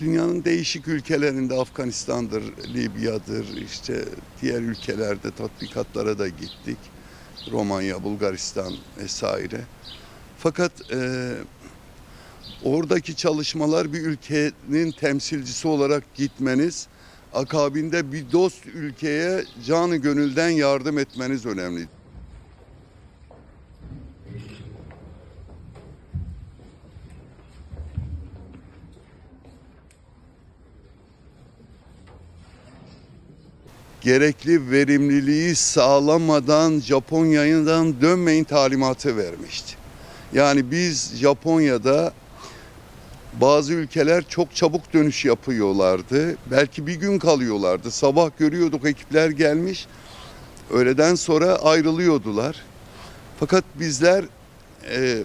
Dünyanın değişik ülkelerinde Afganistan'dır, Libya'dır, işte diğer ülkelerde tatbikatlara da gittik. Romanya, Bulgaristan vesaire. Fakat e, oradaki çalışmalar bir ülkenin temsilcisi olarak gitmeniz, akabinde bir dost ülkeye canı gönülden yardım etmeniz önemli. Gerekli verimliliği sağlamadan Japonya'dan dönmeyin talimatı vermişti. Yani biz Japonya'da bazı ülkeler çok çabuk dönüş yapıyorlardı. Belki bir gün kalıyorlardı. Sabah görüyorduk ekipler gelmiş. Öğleden sonra ayrılıyordular. Fakat bizler e,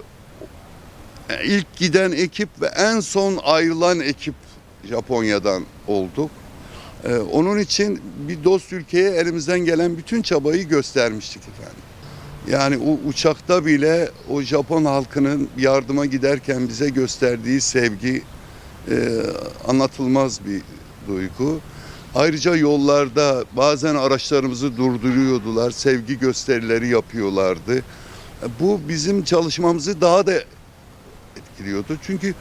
ilk giden ekip ve en son ayrılan ekip Japonya'dan olduk. Ee, onun için bir dost ülkeye elimizden gelen bütün çabayı göstermiştik efendim. Yani o uçakta bile o Japon halkının yardıma giderken bize gösterdiği sevgi e, anlatılmaz bir duygu. Ayrıca yollarda bazen araçlarımızı durduruyordular, sevgi gösterileri yapıyorlardı. Bu bizim çalışmamızı daha da etkiliyordu. Çünkü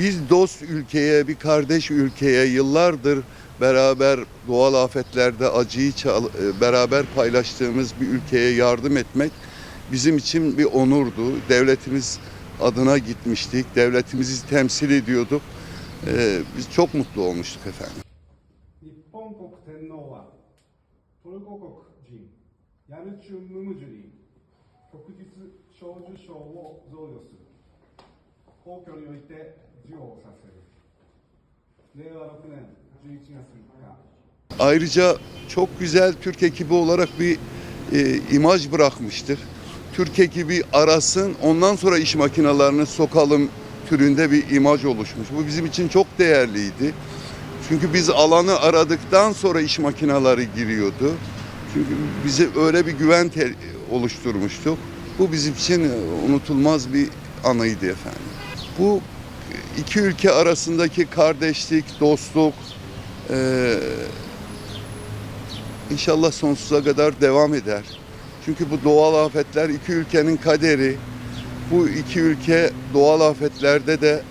bir dost ülkeye, bir kardeş ülkeye yıllardır beraber doğal afetlerde acıyı çal- e, beraber paylaştığımız bir ülkeye yardım etmek bizim için bir onurdu. Devletimiz adına gitmiştik. Devletimizi temsil ediyorduk. Ee, biz çok mutlu olmuştuk efendim. 日本国天皇はトルコ国人ヤルチュン・ムムジュリン国実少女賞を贈与する 皇居において授与をさせる令和6年11月3日 Ayrıca çok güzel Türk ekibi olarak bir e, imaj bırakmıştır. Türk ekibi arasın ondan sonra iş makinalarını sokalım türünde bir imaj oluşmuş. Bu bizim için çok değerliydi. Çünkü biz alanı aradıktan sonra iş makineleri giriyordu. Çünkü bize öyle bir güven te- oluşturmuştuk. Bu bizim için e, unutulmaz bir anıydı efendim. Bu iki ülke arasındaki kardeşlik, dostluk, e, İnşallah sonsuza kadar devam eder. Çünkü bu doğal afetler iki ülkenin kaderi. Bu iki ülke doğal afetlerde de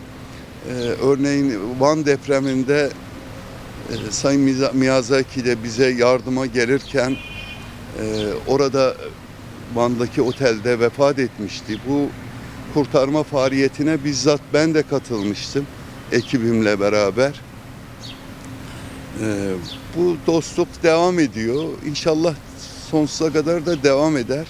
e, örneğin Van depreminde e, Sayın Miyazaki de bize yardıma gelirken e, orada Van'daki otelde vefat etmişti. Bu kurtarma faaliyetine bizzat ben de katılmıştım ekibimle beraber. Ee, bu dostluk devam ediyor. İnşallah sonsuza kadar da devam eder.